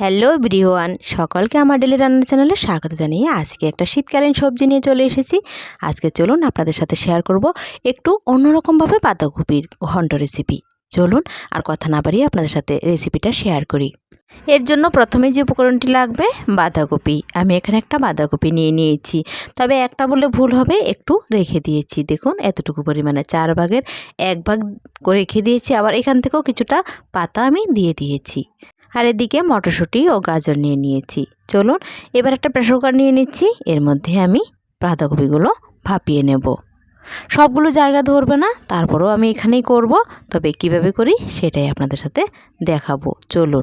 Hello ব্রিওয়ান সকলকে আমার daily রান্নার চ্যানেলে স্বাগত জানিয়ে আজকে একটা শীতকালীন সবজি নিয়ে চলে এসেছি। আজকে চলুন আপনাদের সাথে শেয়ার করব একটু অন্যরকমভাবে বাঁধাকপির ঘন্ট রেসিপি চলুন আর কথা না বাড়িয়ে আপনাদের সাথে রেসিপিটা শেয়ার করি। এর জন্য প্রথমে যে উপকরণটি লাগবে, বাঁধাকপি। আমি এখানে একটা বাঁধাকপি নিয়ে নিয়েছি। তবে একটা বলে ভুল হবে, একটু রেখে দিয়েছি। দেখুন, এতটুকু পরিমাণে চার ভাগের এক ভাগ রেখে দিয়েছি। আবার এখান থেকেও কিছুটা পাতা আমি দিয়ে দিয়েছি। আর এদিকে মটরশুঁটি ও গাজর নিয়ে নিয়েছি। চলুন, এবার একটা প্রেশার কুকার নিয়ে নিচ্ছি। এর মধ্যে আমি বাঁধাকপিগুলো ভাপিয়ে নেব। সবগুলো জায়গা ধরবে না, তারপরেও আমি এখানেই করব। তবে কীভাবে করি সেটাই আপনাদের সাথে দেখাবো। চলুন।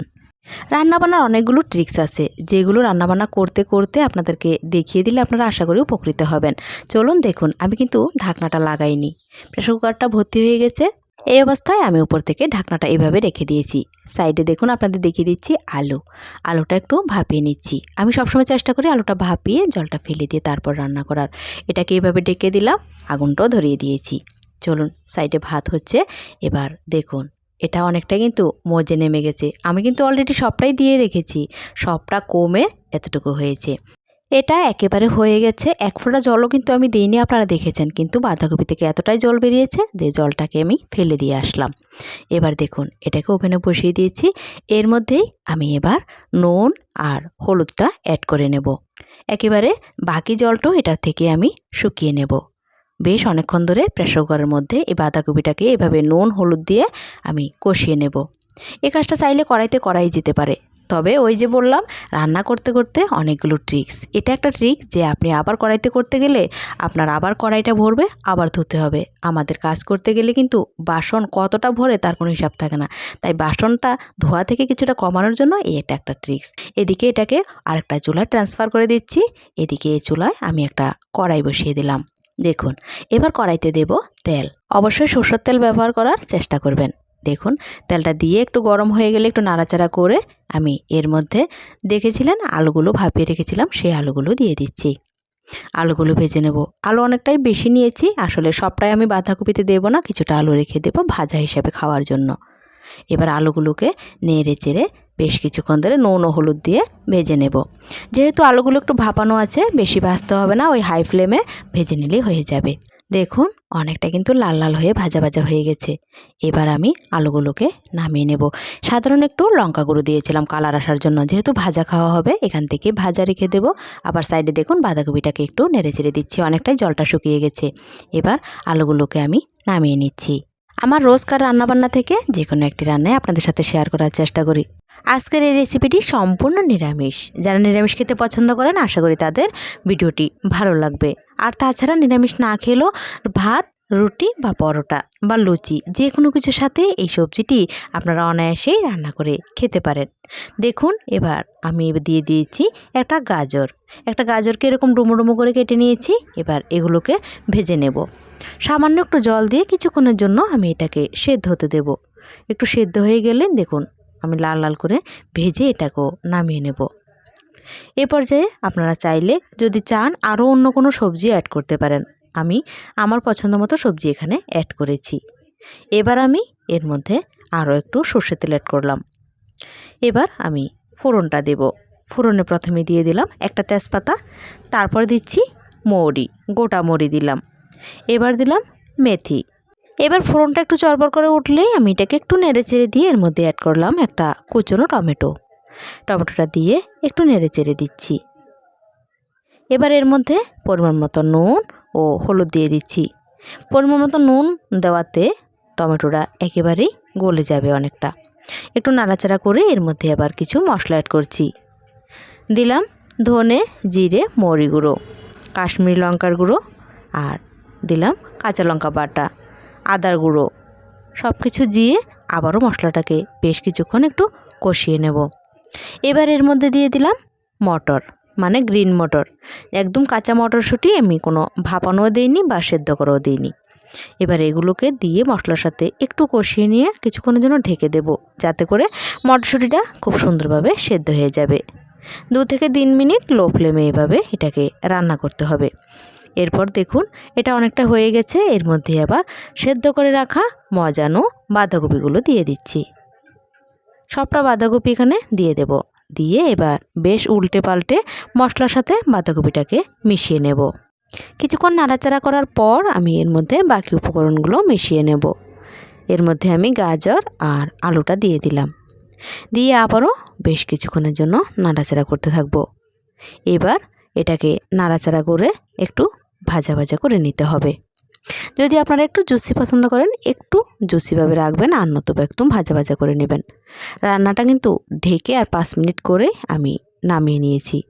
রান্নাবান্নার অনেকগুলো ট্রিক্স আছে। যেগুলো রান্নাবান্না করতে করতে আপনাদেরকে দেখিয়ে দিলে আপনারা আশা করি উপকৃত হবেন। চলুন দেখুন, আমি কিন্তু ঢাকনাটা লাগাইনি। প্রেশার কুকারটা ভর্তি হয়ে গেছে। এই অবস্থায় আমি উপর থেকে ঢাকনাটা এভাবে রেখে দিয়েছি। সাইডে দেখুন আপনাদের দেখিয়ে দিচ্ছি আলু। আলুটা একটু ভাপিয়ে নিচ্ছি। আমি সবসময় চেষ্টা করি আলুটা ভাপিয়ে জলটা ফেলে দিয়ে তারপর রান্না করার। এটাকে এভাবে ডেকে দিলাম, আগুনটাও ধরিয়ে দিয়েছি। চলুন, সাইডে ভাত হচ্ছে। এবার দেখুন, এটা অনেকটা কিন্তু মজে নেমে গেছে। আমি কিন্তু অলরেডি সবটাই দিয়ে রেখেছি। সবটা কমে এতটুকু হয়েছে। এটা একেবারে হয়ে গেছে। এক ফোঁটা জলও কিন্তু আমি দিইনি, আপনারা দেখেছেন। কিন্তু বাঁধাকপি থেকে এতটাই জল বেরিয়েছে যে জলটাকে আমি ফেলে দিয়ে আসলাম। এবার দেখুন, এটাকে ওভেনে বসিয়ে দিয়েছি। এর মধ্যেই আমি এবার নুন আর হলুদটা অ্যাড করে নেব। একেবারে বাকি জলটাও এটার থেকে আমি শুকিয়ে নেব। বেশ অনেকক্ষণ ধরে প্রেশার কুকারের মধ্যে এই বাঁধাকপিটাকে এভাবে নুন, হলুদ দিয়ে আমি কষিয়ে নেব। এ কাজটা চাইলে কড়াইতে করাই যেতে পারে। তবে ওই যে বললাম, রান্না করতে করতে অনেকগুলো ট্রিক্স এটা একটা ট্রিক যে আপনি আবার কড়াইতে করতে গেলে আপনার আবার কড়াইটা ভরবে, আবার ধুতে হবে। আমাদের কাজ করতে গেলে কিন্তু বাসন কতটা ভরে তার কোনো হিসাব থাকে না। তাই বাসনটা ধোয়া থেকে কিছুটা কমানোর জন্য এই এটা একটা ট্রিক্স এদিকে এটাকে আরেকটা চুলায় ট্রান্সফার করে দিচ্ছি। এদিকে এই চুলায় আমি একটা কড়াই বসিয়ে দিলাম। দেখুন, এবার কড়াইতে দেব তেল। অবশ্যই সরষের তেল ব্যবহার করার চেষ্টা করবেন। দেখুন, তেলটা দিয়ে একটু গরম হয়ে গেলে একটু নাড়াচাড়া করে আমি এর মধ্যে দেখেছিলেন আলুগুলো ভাপিয়ে রেখেছিলাম, সেই আলুগুলো দিয়ে দিচ্ছি। আলুগুলো ভেজে নেব। আলু অনেকটাই বেশি নিয়েছি, আসলে সবটাই আমি বাঁধাকপিতে দেবো না, কিছুটা আলু রেখে দেবো ভাজা হিসাবে খাওয়ার জন্য। এবার আলুগুলোকে নেড়ে চেড়ে বেশ কিছুক্ষণ ধরে নুন ও হলুদ দিয়ে ভেজে নেব। যেহেতু আলুগুলো একটু ভাপানো আছে, বেশি ভাজতে হবে না, ওই হাই ফ্লেমে ভেজে নিলেই হয়ে যাবে। দেখুন, অনেকটা কিন্তু লাল লাল হয়ে ভাজা ভাজা হয়ে গেছে। এবার আমি আলুগুলোকে নামিয়ে নেব। সাধারণ একটু লঙ্কা গুঁড়ো দিয়েছিলাম কালার আসার জন্য। যেহেতু ভাজা খাওয়া হবে, এখান থেকে ভাজা রেখে দেব। আবার সাইডে দেখুন, বাঁধাকপিটাকে একটু নেড়ে চেড়ে দিচ্ছি। অনেকটাই জলটা শুকিয়ে গেছে। এবার আলুগুলোকে আমি নামিয়ে নিচ্ছি। আমার রোজকার রান্নাবান্না থেকে যে কোনো একটি রান্নায় আপনাদের সাথে শেয়ার করার চেষ্টা করি। আজকের এই রেসিপিটি সম্পূর্ণ নিরামিষ। যারা নিরামিষ খেতে পছন্দ করেন, আশা করি তাদের ভিডিওটি ভালো লাগবে। আর তাছাড়া নিরামিষ না খেলেও ভাত রুটি বা পরোটা বা লুচি যে কোনো কিছুর সাথে এই সবজিটি আপনারা অনায়াসেই রান্না করে খেতে পারেন। দেখুন, এবার আমি দিয়ে দিয়েছি একটা গাজর। একটা গাজরকে এরকম ডুমো ডুমো করে কেটে নিয়েছি, এবার এগুলোকে ভেজে নেব। সামান্য একটু জল দিয়ে কিছুক্ষণের জন্য আমি এটাকে সেদ্ধ হতে দেব। একটু সেদ্ধ হয়ে গেলে দেখুন, আমি লাল লাল করে ভেজে এটাকেও নামিয়ে নেব। এ পর্যায়ে আপনারা চাইলে যদি চান আরও অন্য কোনো সবজি অ্যাড করতে পারেন। আমি আমার পছন্দ মতো সবজি এখানে অ্যাড করেছি। এবার আমি এর মধ্যে আরও একটু সর্ষে তেল অ্যাড করলাম। এবার আমি ফোড়নটা দেব। ফোড়নে প্রথমে দিয়ে দিলাম একটা তেজপাতা, তারপর দিচ্ছি মৌরি, গোটা মৌরি দিলাম। এবার দিলাম মেথি। এবার ফোড়নটা একটু চরবর করে উঠলেই আমি এটাকে একটু নেড়ে চেড়ে দিয়ে এর মধ্যে অ্যাড করলাম একটা কুচনো টমেটো। টমেটোটা দিয়ে একটু নেড়ে চেড়ে দিচ্ছি। এবার এর মধ্যে পরিমাণ মতো নুন ও হলুদ দিয়ে দিচ্ছি। পরিমাণ মতো নুন দেওয়াতে টমেটোটা একেবারেই গলে যাবে অনেকটা। একটু নাড়াচাড়া করে এর মধ্যে আবার কিছু মশলা অ্যাড করছি। দিলাম ধনে, জিরে, মৌরি গুঁড়ো, কাশ্মীরি লঙ্কার গুঁড়ো আর দিলাম কাঁচা লঙ্কা বাটা, আদার গুঁড়ো। সব কিছু দিয়ে আবারও মশলাটাকে বেশ কিছুক্ষণ একটু কষিয়ে নেব। এবার এর মধ্যে দিয়ে দিলাম মটর। মানে গ্রিন মটর। একদম কাঁচা মটরশুঁটি আমি কোনো ভাপানোও দিইনি বা সেদ্ধ করেও দিইনি। এবার এগুলোকে দিয়ে মশলার সাথে একটু কষিয়ে নিয়ে কিছুক্ষণের জন্য ঢেকে দেব, যাতে করে মটরশুঁটিটা খুব সুন্দরভাবে সেদ্ধ হয়ে যাবে। দু থেকে তিন মিনিট লো ফ্লেমে এভাবে এটাকে রান্না করতে হবে। এরপর দেখুন, এটা অনেকটা হয়ে গেছে, এর মধ্যে আবার সেদ্ধ করে রাখা মজানো বাঁধাকপিগুলো দিয়ে দিচ্ছি। সবটা বাঁধাকপি এখানে দিয়ে দেব। দিয়ে এবার বেশ উল্টে পাল্টে মশলার সাথে বাঁধাকপিটাকে মিশিয়ে নেব। কিছুক্ষণ নাড়াচাড়া করার পর আমি এর মধ্যে বাকি উপকরণগুলো মিশিয়ে নেব। এর মধ্যে আমি গাজর আর আলুটা দিয়ে দিলাম। দিয়ে আবারও বেশ কিছুক্ষণের জন্য নাড়াচাড়া করতে থাকব। এবার এটাকে নাড়াচাড়া করে একটু ভাজা ভাজা করে নিতে হবে। যদি আপনারা একটু জুসি পছন্দ করেন, একটু জুসিভাবে রাখবেন আর নতুবা একদম ভাজা ভাজা করে নেবেন। রান্নাটা কিন্তু ঢেকে আর পাঁচ মিনিট করে আমি নামিয়ে নিয়েছি।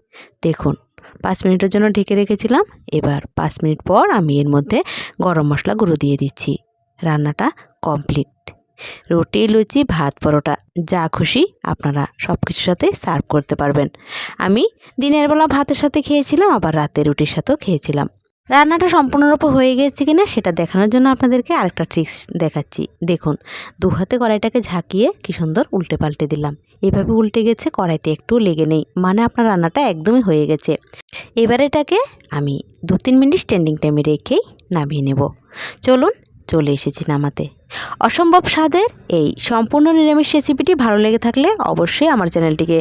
দেখুন, পাঁচ মিনিটের জন্য ঢেকে রেখেছিলাম। এবার পাঁচ মিনিট পর আমি এর মধ্যে গরম মশলা গুঁড়ো দিয়ে দিচ্ছি। রান্নাটা কমপ্লিট। রুটি, লুচি, ভাত, পরোটা, যা খুশি আপনারা সব কিছুর সাথে সার্ভ করতে পারবেন। আমি দিনের বেলা ভাতের সাথে খেয়েছিলাম, আবার রাতে রুটির সাথেও খেয়েছিলাম। রান্নাটা সম্পূর্ণরূপে হয়ে গেছে কি না সেটা দেখানোর জন্য আপনাদেরকে আরেকটা ট্রিক্স দেখাচ্ছি। দেখুন দু হাতে কড়াইটাকে ঝাঁকিয়ে কী সুন্দর উল্টে পাল্টে দিলাম। এভাবে উল্টে গেছে, কড়াইতে একটু লেগে নেই। মানে আপনার রান্নাটা একদমই হয়ে গেছে। এবার এটাকে আমি দু তিন মিনিট স্ট্যান্ডিং টাইমে রেখেই নামিয়ে নেব। চলুন চলে এসেছি নামাতে। অসম্ভব স্বাদের এই সম্পূর্ণ নিরামিষ রেসিপিটি ভালো লেগে থাকলে অবশ্যই আমার চ্যানেলটিকে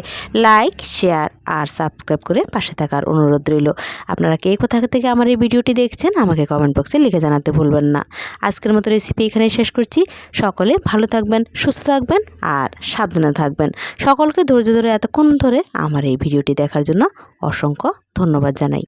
লাইক শেয়ার আর সাবস্ক্রাইব করে পাশে থাকার অনুরোধ রইল। আপনারা কে কোথা থেকে আমার এই ভিডিওটি দেখছেন আমাকে কমেন্ট বক্সে লিখে জানাতে ভুলবেন না। আজকের মতো রেসিপি এখানেই শেষ করছি। সকলে ভালো থাকবেন, সুস্থ থাকবেন আর সাবধানে থাকবেন। সকলকে ধৈর্য ধরে এতক্ষণ ধরে আমার এই ভিডিওটি দেখার জন্য অসংখ্য ধন্যবাদ জানাই।